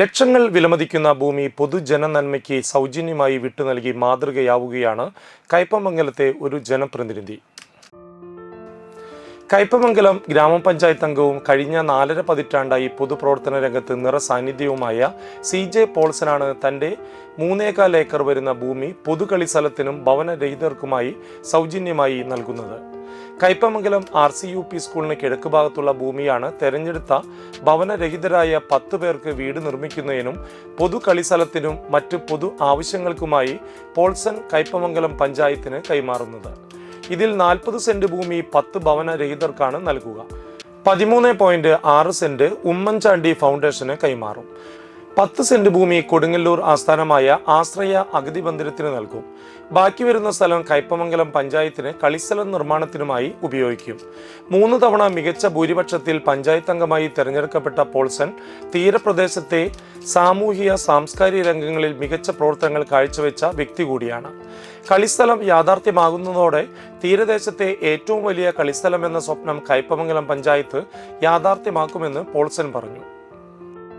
ലക്ഷങ്ങൾ വിലമതിക്കുന്ന ഭൂമി പൊതുജന നന്മയ്ക്ക് സൗജന്യമായി വിട്ടു നൽകി മാതൃകയാവുകയാണ് കയ്പമംഗലത്തെ ഒരു ജനപ്രതിനിധി. കയ്പമംഗലം ഗ്രാമപഞ്ചായത്ത് അംഗവും കഴിഞ്ഞ നാലര പതിറ്റാണ്ടായി പൊതുപ്രവർത്തന രംഗത്ത് നിറസാന്നിധ്യവുമായ സി ജെ പോൾസനാണ് തന്റെ മൂന്നേകാൽ ഏക്കർ വരുന്ന ഭൂമി പൊതുകളി സ്ഥലത്തിനും ഭവനരഹിതർക്കുമായി സൗജന്യമായി നൽകുന്നത്. Kaipamangalam R C U P സ്കൂളിന് കിഴക്ക് ഭാഗത്തുള്ള ഭൂമിയാണ് തെരഞ്ഞെടുത്ത ഭവനരഹിതരായ പത്ത് പേർക്ക് വീട് നിർമ്മിക്കുന്നതിനും പൊതു കളിസ്ഥലത്തിനും മറ്റ് പൊതു ആവശ്യങ്ങൾക്കുമായി പോൾസൺ കയ്പമംഗലം പഞ്ചായത്തിന് കൈമാറുന്നത്. ഇതിൽ നാൽപ്പത് സെന്റ് ഭൂമി പത്ത് ഭവനരഹിതർക്കാണ് നൽകുക. പതിമൂന്ന് പോയിന്റ് ആറ് സെന്റ് ഉമ്മൻചാണ്ടി ഫൗണ്ടേഷന് കൈമാറും. പത്ത് സെന്റ് ഭൂമി കൊടുങ്ങല്ലൂർ ആസ്ഥാനമായ ആശ്രയ അഗതി മന്ദിരത്തിന് നൽകും. ബാക്കി വരുന്ന സ്ഥലം കയ്പമംഗലം പഞ്ചായത്തിന് കളിസ്ഥലം നിർമ്മാണത്തിനുമായി ഉപയോഗിക്കും. മൂന്ന് തവണ മികച്ച ഭൂരിപക്ഷത്തിൽ പഞ്ചായത്ത് അംഗമായി തെരഞ്ഞെടുക്കപ്പെട്ട പോൾസൺ തീരപ്രദേശത്തെ സാമൂഹിക സാംസ്കാരിക രംഗങ്ങളിൽ മികച്ച പ്രവർത്തനങ്ങൾ കാഴ്ചവെച്ച വ്യക്തി കൂടിയാണ്. കളിസ്ഥലം യാഥാർത്ഥ്യമാകുന്നതോടെ തീരദേശത്തെ ഏറ്റവും വലിയ കളിസ്ഥലം എന്ന സ്വപ്നം കയ്പമംഗലം പഞ്ചായത്ത് യാഥാർത്ഥ്യമാക്കുമെന്ന് പോൾസൺ പറഞ്ഞു.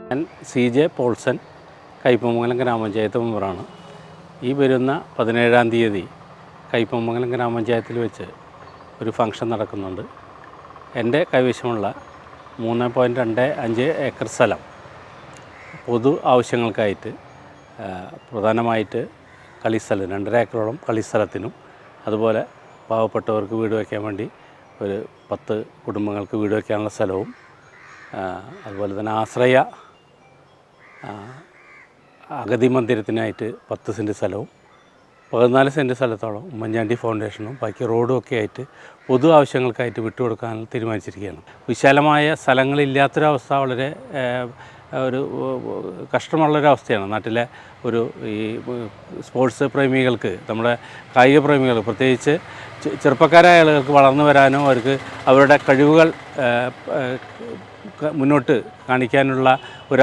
ഞാൻ സി ജെ പോൾസൻ കയ്പമംഗലം ഗ്രാമപഞ്ചായത്ത് മെമ്പറാണ്. ഈ വരുന്ന പതിനേഴാം തീയതി കയ്പമംഗലം ഗ്രാമപഞ്ചായത്തിൽ വെച്ച് ഒരു ഫംഗ്ഷൻ നടക്കുന്നുണ്ട്. എന്റെ കൈവശമുള്ള മൂന്ന് പോയിന്റ് രണ്ട് അഞ്ച് ഏക്കർ സ്ഥലം പൊതു ആവശ്യങ്ങൾക്കായിട്ട് പ്രധാനമായിട്ട് കളിസ്ഥലം രണ്ടര ഏക്കറോളം കളിസ്ഥലത്തിനും അതുപോലെ പാവപ്പെട്ടവർക്ക് വീട് വയ്ക്കാൻ വേണ്ടി ഒരു പത്ത് കുടുംബങ്ങൾക്ക് വീട് വയ്ക്കാനുള്ള സ്ഥലവും അതുപോലെ തന്നെ ആശ്രയ അഗതി മന്ദിരത്തിനായിട്ട് പത്ത് സെന്റ് സ്ഥലവും പതിനാല് സെന്റ് സ്ഥലത്തോളം ഉമ്മൻചാണ്ടി ഫൗണ്ടേഷനും ബാക്കി റോഡും ഒക്കെ ആയിട്ട് പൊതു ആവശ്യങ്ങൾക്കായിട്ട് വിട്ടുകൊടുക്കാൻ തീരുമാനിച്ചിരിക്കുകയാണ്. വിശാലമായ സ്ഥലങ്ങളില്ലാത്തൊരവസ്ഥ വളരെ ഒരു കഷ്ടമുള്ളൊരവസ്ഥയാണ്. നാട്ടിലെ ഒരു ഈ സ്പോർട്സ് പ്രേമികൾക്ക് നമ്മുടെ കായിക പ്രേമികൾ പ്രത്യേകിച്ച് ചെറുപ്പക്കാരായ ആളുകൾക്ക് വളർന്നു വരാനും അവർക്ക് അവരുടെ കഴിവുകൾ മുന്നോട്ട് കാണിക്കാനുള്ള ഒരു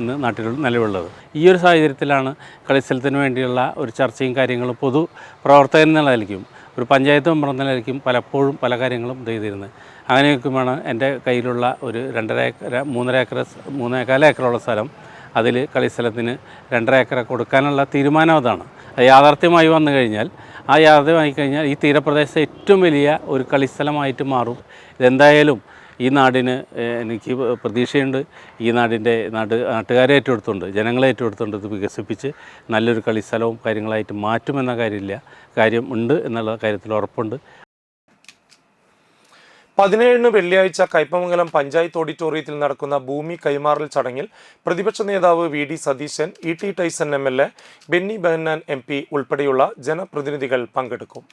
ഇന്ന് നാട്ടിൽ നിലവിലുള്ളത്. ഈ ഒരു സാഹചര്യത്തിലാണ് കളിസ്ഥലത്തിന് വേണ്ടിയുള്ള ഒരു ചർച്ചയും കാര്യങ്ങളും പൊതു പ്രവർത്തകൻ നിലയ്ക്കും ഒരു പഞ്ചായത്ത് എന്ന പലപ്പോഴും പല കാര്യങ്ങളും ചെയ്തിരുന്നത്. അങ്ങനെയൊക്കെയാണ് എന്റെ കയ്യിലുള്ള ഒരു രണ്ടര ഏക്കർ മൂന്നര ഏക്കർ മൂന്നേകാല ഏക്കറുള്ള സ്ഥലം. അതിൽ കളിസ്ഥലത്തിന് രണ്ടര ഏക്കർ കൊടുക്കാനുള്ള തീരുമാനം അതാണ്. അത് യാഥാർത്ഥ്യമായി വന്നു കഴിഞ്ഞാൽ ആ യാഥാർത്ഥ്യമായി കഴിഞ്ഞാൽ ഈ തീരപ്രദേശം ഏറ്റവും വലിയ ഒരു കളിസ്ഥലമായിട്ട് മാറും. ഇതെന്തായാലും ഈ നാടിന് എനിക്ക് പ്രതീക്ഷയുണ്ട്. ഈ നാടിന്റെ നാട് നാട്ടുകാരെ ഏറ്റെടുത്തുണ്ട് ജനങ്ങളെ ഏറ്റെടുത്തുണ്ട് ഇത് വികസിപ്പിച്ച് നല്ലൊരു കളിസ്ഥലവും കാര്യങ്ങളായിട്ട് മാറ്റുമെന്ന കാര്യമില്ല. കാര്യം ഉണ്ട് എന്നുള്ള കാര്യത്തിൽ ഉറപ്പുണ്ട്. പതിനേഴിന് വെള്ളിയാഴ്ച കൈപ്പമംഗലം പഞ്ചായത്ത് ഓഡിറ്റോറിയത്തിൽ നടക്കുന്ന ഭൂമി കൈമാറൽ ചടങ്ങിൽ പ്രതിപക്ഷ നേതാവ് V D Satheesan E T Taison M L A Benny Behanan M P ഉൾപ്പെടെയുള്ള ജനപ്രതിനിധികൾ പങ്കെടുക്കും.